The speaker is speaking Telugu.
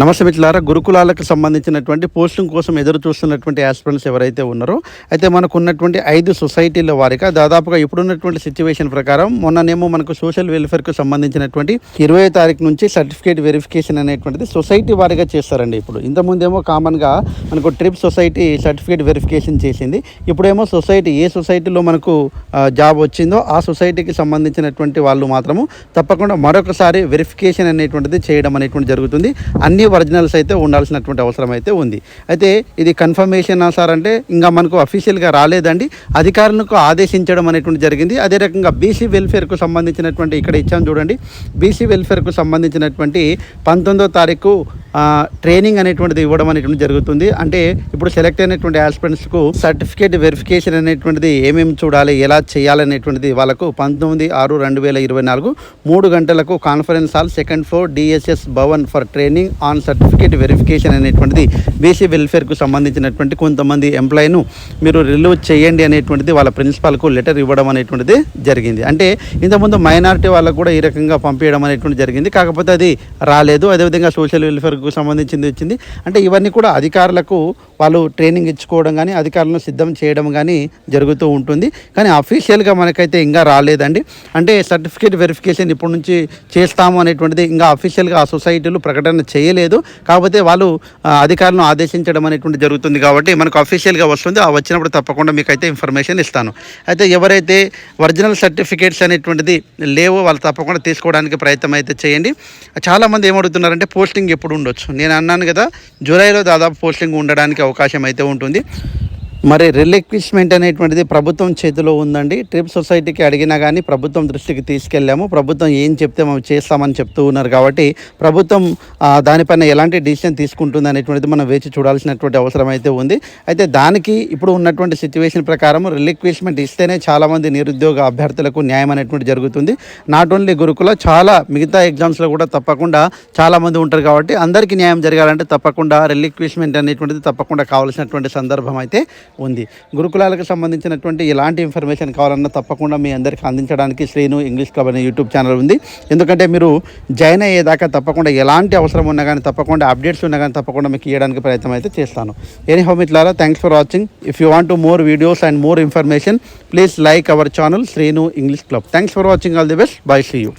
నమస్తే మిత్రులారా గురుకులాలకు సంబంధించినటువంటి పోస్టింగ్ కోసం ఎదురు చూస్తున్నటువంటి ఆస్పిరెంట్స్ ఎవరైతే ఉన్నారో అయితే మనకు ఉన్నటువంటి ఐదు సొసైటీల వారిగా దాదాపుగా ఇప్పుడున్నటువంటి సిచ్యువేషన్ ప్రకారం మొన్ననేమో మనకు సోషల్ వెల్ఫేర్కు సంబంధించినటువంటి ఇరవై తారీఖు నుంచి సర్టిఫికేట్ వెరిఫికేషన్ అనేటువంటిది సొసైటీ వారిగా చేస్తారండి ఇప్పుడు. ఇంతకుముందేమో కామన్గా మనకు ట్రిప్ సొసైటీ సర్టిఫికేట్ వెరిఫికేషన్ చేసింది. ఇప్పుడేమో సొసైటీ ఏ సొసైటీలో మనకు జాబ్ వచ్చిందో ఆ సొసైటీకి సంబంధించినటువంటి వాళ్ళు మాత్రము తప్పకుండా మరొకసారి వెరిఫికేషన్ అనేటువంటిది చేయడం అనేటువంటి జరుగుతుంది. అన్ని ఒరిజినల్స్ అయితే ఉండాల్సినటువంటి అవసరం అయితే ఉంది. అయితే ఇది కన్ఫర్మేషన్ సార్ అంటే ఇంకా మనకు అఫీషియల్గా రాలేదండి. అధికారులకు ఆదేశించడం అనేటువంటి జరిగింది. అదే రకంగా బీసీ వెల్ఫేర్కు సంబంధించినటువంటి ఇక్కడ ఇచ్చాం చూడండి. బీసీ వెల్ఫేర్కు సంబంధించినటువంటి పంతొమ్మిదో తారీఖు ట్రైనింగ్ అనేటువంటిది ఇవ్వడం అనేటువంటి జరుగుతుంది. అంటే ఇప్పుడు సెలెక్ట్ అయినటువంటి ఆస్పిరెంట్స్కు సర్టిఫికేట్ వెరిఫికేషన్ అనేటువంటిది ఏమేమి చూడాలి ఎలా చేయాలనేటువంటిది వాళ్ళకు పంతొమ్మిది ఆరు రెండు వేల ఇరవై నాలుగు మూడు గంటలకు conference hall second floor DSS Bhavan for training on certificate verification అనేటువంటిది బీసీ వెల్ఫేర్కు సంబంధించినటువంటి కొంతమంది ఎంప్లాయీను మీరు రిలీవ్ చేయండి అనేటువంటిది వాళ్ళ ప్రిన్సిపాల్కు లెటర్ ఇవ్వడం అనేటువంటిది జరిగింది. అంటే ఇంతకుముందు మైనారిటీ వాళ్ళకు కూడా ఈ రకంగా పంపించడం అనేటువంటి జరిగింది. కాకపోతే అది రాలేదు. అదేవిధంగా సోషల్ వెల్ఫేర్కు సంబంధించింది వచ్చింది. అంటే ఇవన్నీ కూడా అధికారులకు వాళ్ళు ట్రైనింగ్ ఇచ్చుకోవడం కానీ అధికారులను సిద్ధం చేయడం కానీ జరుగుతూ ఉంటుంది. కానీ అఫీషియల్గా మనకైతే ఇంకా రాలేదండి. అంటే సర్టిఫికేట్ వెరిఫికేషన్ ఇప్పటి నుంచి చేస్తాము అనేటువంటిది ఇంకా అఫీషియల్గా ఆ సొసైటీలు ప్రకటన చేయలేదు. లేదు. కాకపోతే వాళ్ళు అధికారులను ఆదేశించడం అనేటువంటి జరుగుతుంది కాబట్టి మనకు అఫీషియల్గా వస్తుంది. ఆ వచ్చినప్పుడు తప్పకుండా మీకు అయితే ఇన్ఫర్మేషన్ ఇస్తాను. అయితే ఎవరైతే ఒరిజినల్ సర్టిఫికేట్స్ అనేటువంటిది లేవో వాళ్ళు తప్పకుండా తీసుకోవడానికి ప్రయత్నం అయితే చేయండి. చాలామంది ఏమడుగుతున్నారంటే పోస్టింగ్ ఎప్పుడు ఉండొచ్చు? నేను అన్నాను కదా జూలైలో దాదాపు పోస్టింగ్ ఉండడానికి అవకాశం అయితే ఉంటుంది. మరి రిలెక్విష్మెంట్ అనేటువంటిది ప్రభుత్వం చేతిలో ఉందండి. ట్రిప్ సొసైటీకి అడిగినా కానీ ప్రభుత్వం దృష్టికి తీసుకెళ్ళాము. ప్రభుత్వం ఏం చెప్తే మేము చేస్తామని చెప్తూ ఉన్నారు కాబట్టి ప్రభుత్వం దానిపైన ఎలాంటి డిసిషన్ తీసుకుంటుంది అనేటువంటిది మనం వేచి చూడాల్సినటువంటి అవసరం అయితే ఉంది. అయితే దానికి ఇప్పుడు ఉన్నటువంటి సిచ్యువేషన్ ప్రకారం రిలిక్విష్మెంట్ ఇస్తేనే చాలామంది నిరుద్యోగ అభ్యర్థులకు న్యాయం అనేటువంటి జరుగుతుంది. నాట్ ఓన్లీ గురుకుల చాలా మిగతా ఎగ్జామ్స్లో కూడా తప్పకుండా చాలామంది ఉంటారు కాబట్టి అందరికీ న్యాయం జరగాలంటే తప్పకుండా రిలిక్విష్మెంట్ అనేటువంటిది తప్పకుండా కావాల్సినటువంటి సందర్భం అయితే ఉంది. గురుకులాలకు సంబంధించినటువంటి ఎలాంటి ఇన్ఫర్మేషన్ కావాలన్నా తప్పకుండా మీ అందరికీ అందించడానికి శ్రీను ఇంగ్లీష్ క్లబ్ అనే యూట్యూబ్ ఛానల్ ఉంది. ఎందుకంటే మీరు జాయిన్ అయ్యేదాకా తప్పకుండా ఎలాంటి అవసరం ఉన్నా కానీ తప్పకుండా అప్డేట్స్ ఉన్నా కానీ తప్పకుండా మీకు ఇవ్వడానికి ప్రయత్నం అయితే చేస్తాను. Any home ఇట్లారా thanks for watching if you want more videos and more information please like our channel Srinu English club thanks for watching all the best bye see you